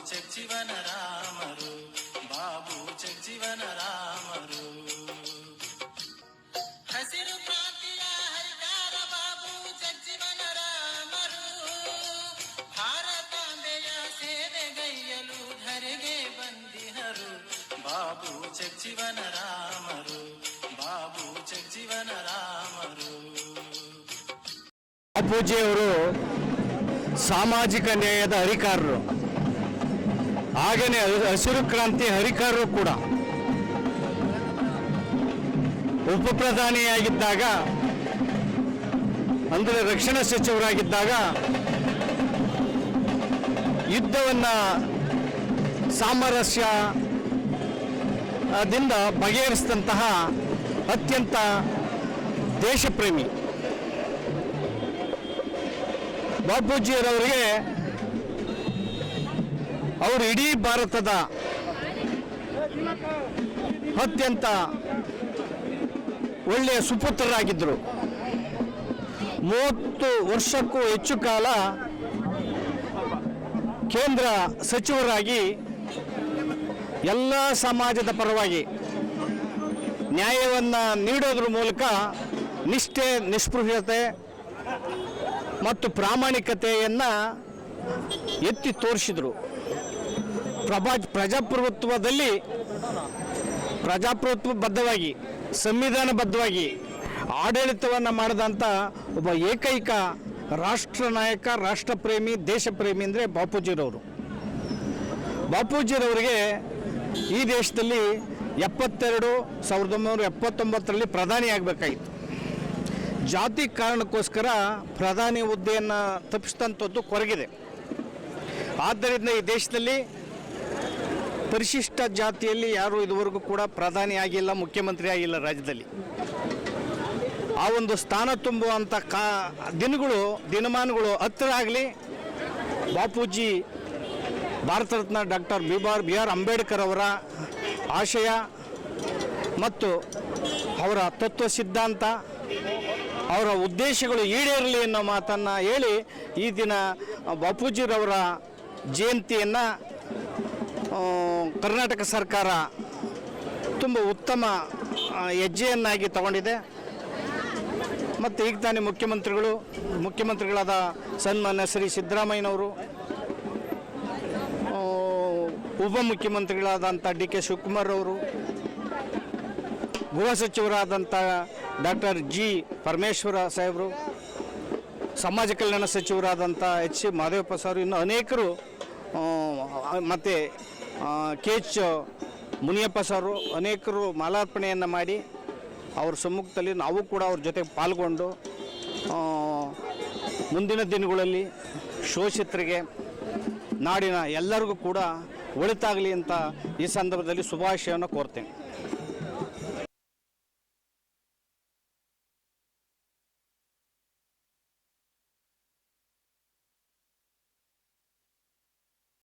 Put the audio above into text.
ಜಗಜೀವನ ರಾಮರು ಬಾಬು ಜಗಜೀವನ ರಾಮರು ಹಸಿರು ಕ್ರಾಂತಿಯ ಹರಿಕಾರ ಬಾಬು ಜಗಜೀವನ ರಾಮರು ಭಾರತಾಂಬೆಯ ಸೇವೆಗೈಯಲು ಧರೆಗೆ ಬಂದಿಹರು ಬಾಬು ಜಗಜೀವನ ರಾಮರು ಬಾಬು ಜಗಜೀವನ ರಾಮರು ಬಾಪೂಜಿಯವರು ಸಾಮಾಜಿಕ ನ್ಯಾಯದ ಹರಿಕಾರರು ಹಾಗೆಯೇ ಹಸಿರು ಕ್ರಾಂತಿ ಹರಿಕಾರರು ಕೂಡ ಉಪ ಪ್ರಧಾನಿಯಾಗಿದ್ದಾಗ, ಅಂದರೆ ರಕ್ಷಣಾ ಸಚಿವರಾಗಿದ್ದಾಗ ಯುದ್ಧವನ್ನು ಸಾಮರಸ್ಯ ದಿಂದ ಬಗೆಹರಿಸಿದಂತಹ ಅತ್ಯಂತ ದೇಶಪ್ರೇಮಿ. ಬಾಪೂಜಿಯವರಿಗೆ ಅವರು ಇಡೀ ಭಾರತದ ಅತ್ಯಂತ ಒಳ್ಳೆಯ ಸುಪುತ್ರರಾಗಿದ್ದರು ಮೂವತ್ತು ವರ್ಷಕ್ಕೂ ಹೆಚ್ಚು ಕಾಲ ಕೇಂದ್ರ ಸಚಿವರಾಗಿ ಎಲ್ಲ ಸಮಾಜದ ಪರವಾಗಿ ನ್ಯಾಯವನ್ನು ನೀಡೋದ್ರ ಮೂಲಕ ನಿಷ್ಠೆ ನಿಸ್ಪೃಹತೆ ಮತ್ತು ಪ್ರಾಮಾಣಿಕತೆಯನ್ನು ಎತ್ತಿ ತೋರಿಸಿದರು. ಪ್ರಭಾ ಪ್ರಜಾಪ್ರಭುತ್ವದಲ್ಲಿ ಪ್ರಜಾಪ್ರಭುತ್ವಬದ್ಧವಾಗಿ ಸಂವಿಧಾನಬದ್ಧವಾಗಿ ಆಡಳಿತವನ್ನು ಮಾಡಿದಂಥ ಒಬ್ಬ ಏಕೈಕ ರಾಷ್ಟ್ರ ನಾಯಕ, ರಾಷ್ಟ್ರಪ್ರೇಮಿ, ದೇಶಪ್ರೇಮಿ ಅಂದರೆ ಬಾಪೂಜಿರವರು. ಬಾಪೂಜಿರವರಿಗೆ ಈ ದೇಶದಲ್ಲಿ ಎಪ್ಪತ್ತೆರಡು ಸಾವಿರದ ಒಂಬೈನೂರ ಎಪ್ಪತ್ತೊಂಬತ್ತರಲ್ಲಿ ಪ್ರಧಾನಿ ಆಗಬೇಕಾಗಿತ್ತು. ಜಾತಿ ಕಾರಣಕ್ಕೋಸ್ಕರ ಪ್ರಧಾನಿ ಹುದ್ದೆಯನ್ನು ತಪ್ಪಿಸಿದಂಥದ್ದು ಕೊರಗಿದೆ. ಆದ್ದರಿಂದ ಈ ದೇಶದಲ್ಲಿ ಪರಿಶಿಷ್ಟ ಜಾತಿಯಲ್ಲಿ ಯಾರು ಇದುವರೆಗೂ ಕೂಡ ಪ್ರಧಾನಿ ಆಗಿಲ್ಲ, ಮುಖ್ಯಮಂತ್ರಿ ಆಗಿಲ್ಲ ರಾಜ್ಯದಲ್ಲಿ. ಆ ಒಂದು ಸ್ಥಾನ ತುಂಬುವಂಥ ಕಾ ದಿನಗಳು, ದಿನಮಾನಗಳು ಹತ್ತಿರ ಆಗಲಿ, Bapuji, Bharat Ratna doctor B R B R Ambedkar ಅವರ ಆಶಯ ಮತ್ತು ಅವರ ತತ್ವ ಸಿದ್ಧಾಂತ, ಅವರ ಉದ್ದೇಶಗಳು ಈಡೇರಲಿ ಅನ್ನೋ ಮಾತನ್ನು ಹೇಳಿ ಈ ದಿನ ಬಾಪೂಜಿರವರ ಜಯಂತಿಯನ್ನು ಕರ್ನಾಟಕ ಸರ್ಕಾರ ತುಂಬ ಉತ್ತಮ ಹೆಜ್ಜೆಯನ್ನಾಗಿ ತಗೊಂಡಿದೆ. ಮತ್ತು ಈಗ ತಾನೇ ಮುಖ್ಯಮಂತ್ರಿಗಳು, ಮುಖ್ಯಮಂತ್ರಿಗಳಾದ ಸನ್ಮಾನ್ಯ ಶ್ರೀ ಸಿದ್ದರಾಮಯ್ಯನವರು ಉಪಮುಖ್ಯಮಂತ್ರಿಗಳಾದಂಥ ಡಿ ಕೆ ಶಿವಕುಮಾರ್ ಅವರು, ಗೃಹ ಸಚಿವರಾದಂಥ ಡಾಕ್ಟರ್ ಜಿ ಪರಮೇಶ್ವರ ಸಾಹೇಬರು, ಸಮಾಜ ಕಲ್ಯಾಣ ಸಚಿವರಾದಂಥ ಎಚ್ ಸಿ ಮಹದೇವಪ್ಪ ಸರ್ ಇನ್ನು ಅನೇಕರು ಮತ್ತು ಕೆ ಎಚ್ ಮುನಿಯಪ್ಪ ಸರು ಅನೇಕರು ಮಾಲಾರ್ಪಣೆಯನ್ನು ಮಾಡಿ ಅವ್ರ ಸಮ್ಮುಖದಲ್ಲಿ ನಾವು ಕೂಡ ಅವ್ರ ಜೊತೆ ಪಾಲ್ಗೊಂಡು ಮುಂದಿನ ದಿನಗಳಲ್ಲಿ ಶೋಷಿತರಿಗೆ ನಾಡಿನ ಎಲ್ಲರಿಗೂ ಕೂಡ ಒಳಿತಾಗಲಿ ಅಂತ ಈ ಸಂದರ್ಭದಲ್ಲಿ ಶುಭಾಶಯವನ್ನು ಕೋರ್ತೇನೆ.